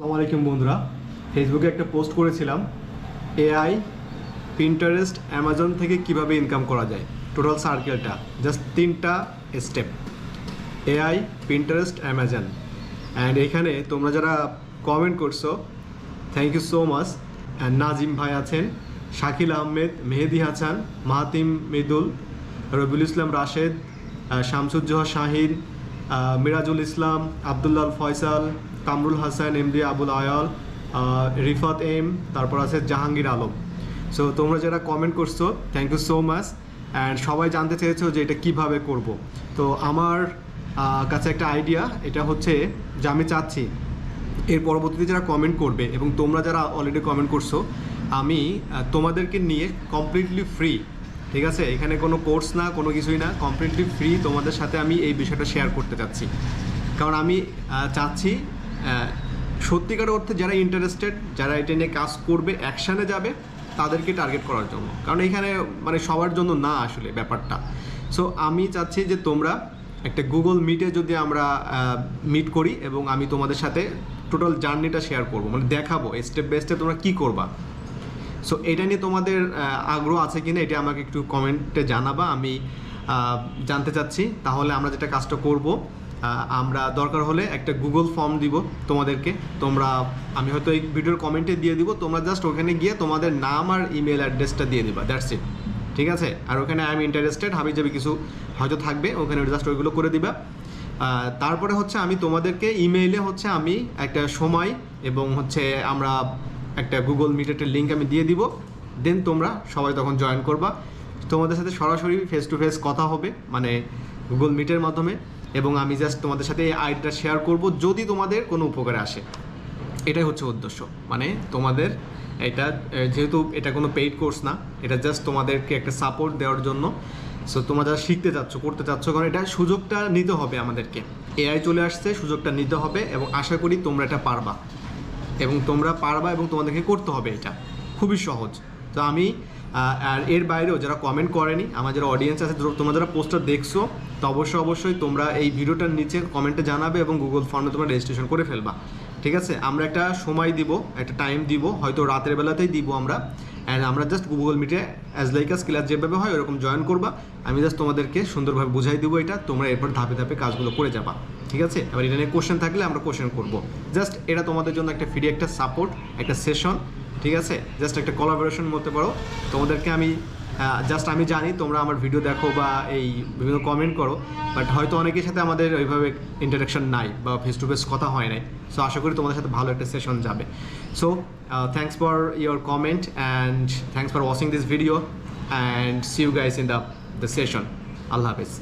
আসসালামু আলাইকুম বন্ধুরা। ফেসবুকে একটা পোস্ট করেছিলাম এআই পিন্টারেস্ট অ্যামাজন থেকে কীভাবে ইনকাম করা যায়? টোটাল সার্কেলটা জাস্ট তিনটা step AI Pinterest Amazon and এখানে তোমরা যারা কমেন্ট করছ thank you so much and Nazim ভাই আছেন শাকিল আহমেদ মেহেদি হাসান মাহাতিম মৃদুল রবিউল ইসলাম রাশেদ শামসুজ্জোহা শাহিন মিরাজুল ইসলাম আবদুল্লাহ ফয়সাল কামরুল হাসান এমডি আবুল আয়াল রিফাত এম, তারপর আছে জাহাঙ্গীর আলম। সো তোমরা যারা কমেন্ট করছ thank you so much and সবাই জানতে চেয়েছো যে এটা কীভাবে করব। তো আমার কাছে একটা আইডিয়া এটা হচ্ছে যে আমি চাচ্ছি, এর পরবর্তীতে যারা কমেন্ট করবে এবং তোমরা যারা অলরেডি কমেন্ট করছ, আমি তোমাদেরকে নিয়ে কমপ্লিটলি ফ্রি ঠিক আছে? এখানে কোনো কোর্স না, কোনো কিছুই না কমপ্লিটলি ফ্রি তোমাদের সাথে আমি এই বিষয়টা শেয়ার করতে চাচ্ছি। কারণ আমি চাচ্ছি সত্যিকার অর্থে যারা ইন্টারেস্টেড যারা এটা নিয়ে কাজ করবে অ্যাকশানে যাবে, তাদেরকে টার্গেট করার জন্য। কারণ এখানে মানে সবার জন্য না আসলে ব্যাপারটা। সো আমি চাচ্ছি যে তোমরা একটা গুগল মিটে যদি আমরা মিট করি এবং আমি তোমাদের সাথে টোটাল জার্নিটা শেয়ার করব। মানে দেখাবো স্টেপ বাই স্টেপ তোমরা কী করবা। সো এটা নিয়ে তোমাদের আগ্রহ আছে কিনা, এটা আমাকে একটু কমেন্টে জানাবা। আমি জানতে চাচ্ছি। তাহলে আমরা যেটা কাজটা করব আমরা দরকার হলে একটা গুগল ফর্ম দিব তোমাদেরকে। তোমরা, আমি হয়তো এই ভিডিওর কমেন্টে দিয়ে দিব, তোমরা জাস্ট ওখানে গিয়ে তোমাদের নাম আর ইমেল অ্যাড্রেসটা দিয়ে দিবা দ্যাটস ইট ঠিক আছে? আর ওখানে আই এম ইন্টারেস্টেড হাবি যাবে কিছু হয়তো থাকবে, ওখানে জাস্ট ওইগুলো করে দিবা। তারপরে হচ্ছে আমি তোমাদেরকে ইমেইলে হচ্ছে আমি একটা সময় এবং হচ্ছে আমরা একটা গুগল মিট একটা লিঙ্ক আমি দিয়ে দিব। দেন তোমরা সবাই তখন জয়েন করবা। তোমাদের সাথে সরাসরি ফেস টু ফেস কথা হবে মানে গুগল মিটের মাধ্যমে। এবং আমি জাস্ট তোমাদের সাথে এই আইডিটা শেয়ার করব যদি তোমাদের কোনো উপকারে আসে। এটাই হচ্ছে উদ্দেশ্য। মানে তোমাদের এটা যেহেতু এটা কোনো পেইড কোর্স না, এটা জাস্ট তোমাদেরকে একটা সাপোর্ট দেওয়ার জন্য। সো তোমরা যারা শিখতে চাচ্ছ, করতে চাচ্ছ, কারণ এটা সুযোগটা নিতে হবে আমাদেরকে। এআই চলে আসছে, সুযোগটা নিতে হবে এবং আশা করি তোমরা এটা পারবা। এবং তোমরা পারবা এবং তোমাদেরকে করতে হবে এটা। খুবই সহজ। তো আমি আর এর বাইরেও যারা কমেন্ট করেনি, আমার যারা অডিয়েন্স আছে, তোমরা যারা পোস্টটা দেখছ, তো অবশ্যই অবশ্যই তোমরা এই ভিডিওটার নিচে কমেন্টে জানাবে এবং গুগল ফর্মে তোমরা রেজিস্ট্রেশন করে ফেলবা। ঠিক আছে? আমরা একটা সময় দিব, একটা টাইম দিব, হয়তো রাতের বেলাতেই দিব আমরা। অ্যান্ড আমরা জাস্ট গুগল মিটে অ্যাজ লাইক আস ক্লাস যেভাবে হয়, ওরকম জয়েন করবা। আমি জাস্ট তোমাদেরকে সুন্দরভাবে বুঝাই দিব এটা, তোমরা এরপর ধাপে ধাপে কাজগুলো করে যাবা। ঠিক আছে? এবার এটা নিয়ে কোশ্চেন থাকলে আমরা কোশ্চেন করব। জাস্ট এটা তোমাদের জন্য একটা ফ্রি একটা সাপোর্ট একটা সেশন ঠিক আছে? জাস্ট একটা কোলাবোরেশন বলতে পারো তোমাদেরকে আমি জাস্ট আমি জানি, তোমরা আমার ভিডিও দেখো বা এই বিভিন্ন কমেন্ট করো বাট হয়তো অনেকের সাথে আমাদের ওইভাবে ইন্টারাকশন নাই বা ফেস টু ফেস কথা হয় নাই। সো আশা করি তোমাদের সাথে ভালো একটা সেশন যাবে। So thanks for your comment and thanks for watching this video and see you guys in the the session Allah Hafiz.